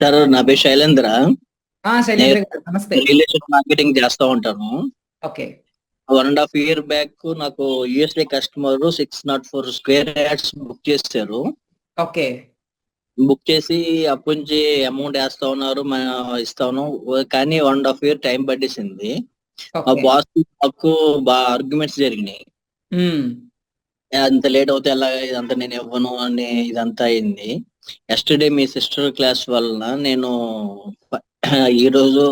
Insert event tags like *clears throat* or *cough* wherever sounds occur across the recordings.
Sir నా పేరు శైలేంద్ర. నమస్తే. రిలేషన్ మార్కెటింగ్ చేస్తూ ఉంటాను. Okay. One and half year back నాకు USA customer six not four square yards book చేశారు. ఓకే. బుక్ చేసి అప్పటి నుంచి అమౌంట్ వేస్తా ఉన్నారు ఇస్తాను. కానీ one and half year time పట్టేసింది. మా బాస్ నాకు బాగా ఆర్గ్యుమెంట్స్ జరిగినాయి. అంత లేట్ అవుతే ఎలా? ఇదంతా నేను ఇవ్వను అని ఇదంతా అయింది. ఎస్టర్డే మీ సిస్టర్ క్లాస్ వలన నేను *clears throat* ఈ రోజు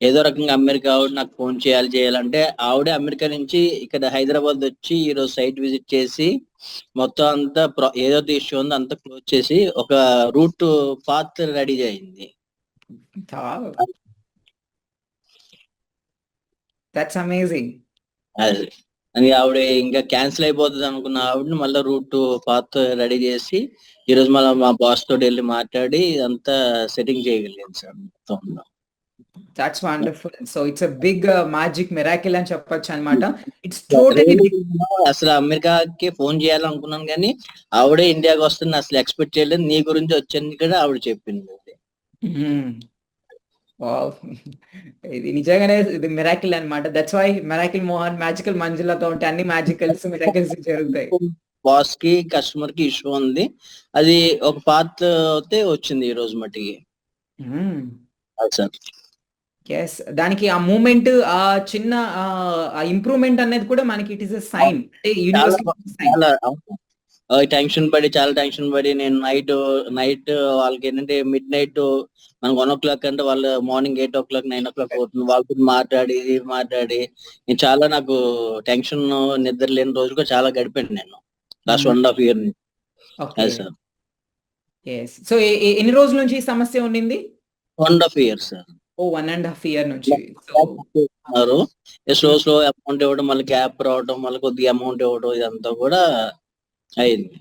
ఏదో రకంగా అమెరికా ఆవిడ నాకు ఫోన్ చేయాలి చేయాలంటే ఆవిడే అమెరికా నుంచి ఇక్కడ హైదరాబాద్ వచ్చి ఈ రోజు సైట్ విజిట్ చేసి మొత్తం అంతా ఏదైతే ఇష్యూ ఉందో అంతా క్లోజ్ చేసి ఒక రూట్ పాత్ రెడీ అయింది దట్స్ అమేజింగ్ అని ఆవిడ ఇంకా క్యాన్సిల్ అయిపోతుంది అనుకున్న ఆవిడని మళ్ళీ రూట్ పాత్ రెడీ చేసి ఈ రోజు మళ్ళీ మా బాస్ తోటి వెళ్ళి మాట్లాడి ఇదంతా సెట్టింగ్ చేయగలిగాను సార్ మొత్తం that's wonderful so it's a big magic miracle అని చెప్పొచ్చు అన్నమాట. ఇట్స్ టోటలీ అసలు అమెరికాకి ఫోన్ చేయాలనుకున్నాను కానీ ఆవిడే ఇండియాకి వస్తుంది అసలు ఎక్స్పెక్ట్ చేయలేదు. నీ గురించి వచ్చాను కూడా ఆవిడ చెప్పింది. ఇది నిజంగానే ఇది మిరాకిల్ అన్నమాట. That's why miracle Mohan magical మంజులతో ఉంటే అన్ని మ్యాజికల్స్ మిరాకిల్స్ జరుగుతాయి బాస్కి కస్టమర్కి ఇష్యూ ఉంది. అది ఒక పాత్ అయితే వచ్చింది ఈ రోజు మట్టికి. సార్. ఎస్ దానికి ఆ మూమెంట్ ఆ చిన్న ఇంప్రూవ్మెంట్ అనేది కూడా మనకి ఇట్ ఇస్ అ సైన్ అంటే టెన్షన్ పడి చాలా టెన్షన్ పడి నేను నైట్ నైట్ వాళ్ళకి ఏంటంటే మిడ్ నైట్ మనకు వన్ ఓ క్లాక్ అంటే వాళ్ళు morning eight o'clock nine o'clock అవుతుంది వాళ్ళతో మాట్లాడి ఇది మాట్లాడి నేను చాలా నాకు టెన్షన్ నిద్ర లేని రోజు కూడా చాలా గడిపాను నేను. Last one half year sir so ఎన్ని రోజుల నుంచి ఈ సమస్య ఉండింది? One half year sir oh one and half year నుంచి. స్లో స్లో అమౌంట్ ఇవ్వడం మళ్ళీ గ్యాప్ రావడం మళ్ళీ కొద్దిగా అమౌంట్ ఇవ్వడం ఇదంతా కూడా అయింది.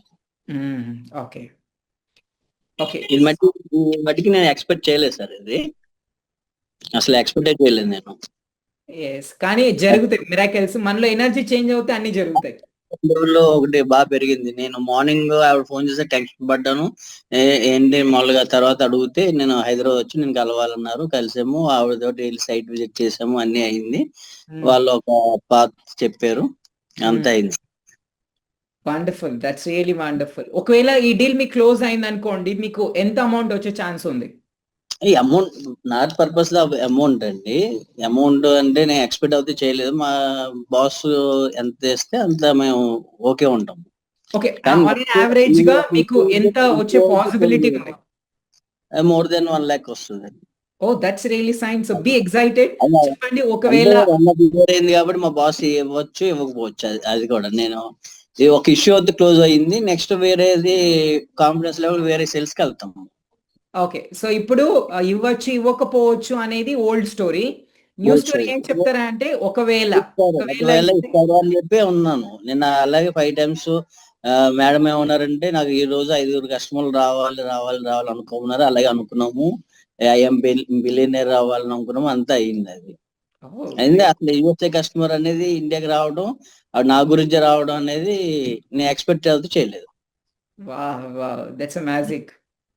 ఓకే. ఓకే. ఇది మట్టి మట్టికి నేను ఎక్స్పెక్ట్ చేయలేదు సార్ ఇది. అసలు ఎక్స్పెక్ట్ చేయలేదు నేను. ఎస్ కానీ జరుగుతాయి. మిరాకిల్స్ మనలో ఎనర్జీ చేంజ్ అవుతే అన్ని జరుగుతాయి. రోజుల్లో ఒకటి బాగా పెరిగింది. నేను మార్నింగ్ ఆవిడ ఫోన్ చేస్తే టెన్షన్ పడ్డాను. ఏంటి మామూలుగా తర్వాత అడిగితే నేను హైదరాబాద్ వచ్చి నేను కలవాలన్నారు. కలిసాము. ఆవిడతో వెళ్ళి సైట్ విజిట్ చేసాము. అన్ని అయింది. వాళ్ళు ఒక పాత్ చెప్పారు. అంత అయింది. వండర్ఫుల్ దట్స్ రియలీ వండర్ఫుల్ ఒకవేళ ఈ డీల్ మీకు క్లోజ్ అయింది అనుకోండి మీకు ఎంత అమౌంట్ వచ్చే ఛాన్స్ ఉంది? ఈ అమౌంట్ నాట్ పర్పస్ అమౌంట్ అండి. అమౌంట్ అంటే నేను ఎక్స్పెక్ట్ అయితే చేయలేదు. మా బాస్ ఎంత చేస్తే అంత మేము ఓకే ఉంటాం. ఓకే యావరేజ్గా మీకు ఎంత వచ్చే పాసిబిలిటీ ఉంది? మోర్ దెన్ వన్ ల్యాక్ వస్తుంది. ఓ that's really sign so be excited చెప్పండి ఒకవేళ కాబట్టి మా బాస్ ఇవ్వచ్చు ఇవ్వకపోవచ్చు. అది కూడా నేను ఒక ఇష్యూ వద్ద క్లోజ్ అయింది నెక్స్ట్ వేరేది కాన్ఫిడెన్స్ లెవెల్ వేరే సేల్స్కి వెళ్తాం. ఓకే సో ఇప్పుడు ఇవ్వచ్చు ఇవ్వకపోవచ్చు అనేది ఓల్డ్ స్టోరీ న్యూ స్టోరీ. ఏం చెప్తారా అంటే ఒకవేళ ఒకవేళ ఇస్తారు అని చెప్పి ఉన్నాను. నిన్న అలాగే ఫైవ్ టైమ్స్ మేడం ఏమన్నారంటే నాకు ఈ రోజు ఐదుగురు కస్టమర్లు రావాలి రావాలి రావాలి అనుకున్నారు? అలాగే అనుకున్నాము. ఐఎం బిలియనర్ రావాలని అనుకున్నాము. అంతా అయింది అది. అయింది? అసలు యూఎస్ఏ కస్టమర్ అనేది ఇండియాకి రావడం అది నా గురించి రావడం అనేది నేను ఎక్స్పెక్ట్ అయితే చేయలేదు. దట్స్ అ మ్యాజిక్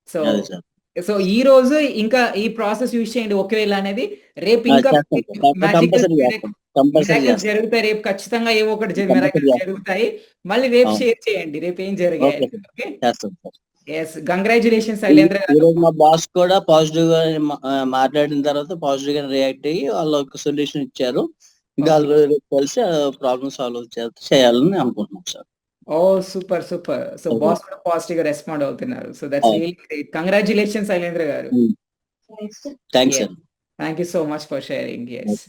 సో అది సో ఈ రోజు ఇంకా ఈ ప్రాసెస్ యూజ్ చేయండి ఒకవేళ అనేది రేపు ఇంకా జరుగుతాయి. రేపు ఖచ్చితంగా ఏవో ఒకటి. జరుగుతాయి. మళ్ళీ రేపు. షేర్ చేయండి. రేపు ఏం జరిగాయి. ఓకే. ఎస్ శైలేంద్ర మా బాస్ కూడా పాజిటివ్గా మాట్లాడిన తర్వాత పాజిటివ్గా రియాక్ట్ అయ్యి వాళ్ళు ఒక సొల్యూషన్ ఇచ్చారు. వాళ్ళు కలిసి ప్రాబ్లమ్ సాల్వ్ చేయాలని అనుకుంటున్నాం sir oh super super. So. Boss కూడా పాజిటివ్గా రెస్పాండ్ అవుతున్నారు. సో దట్స్ అవును. రియలీ గ్రేట్ కంగ్రాచులేషన్ శైలేంద్ర గారు. Thank you so much for sharing yes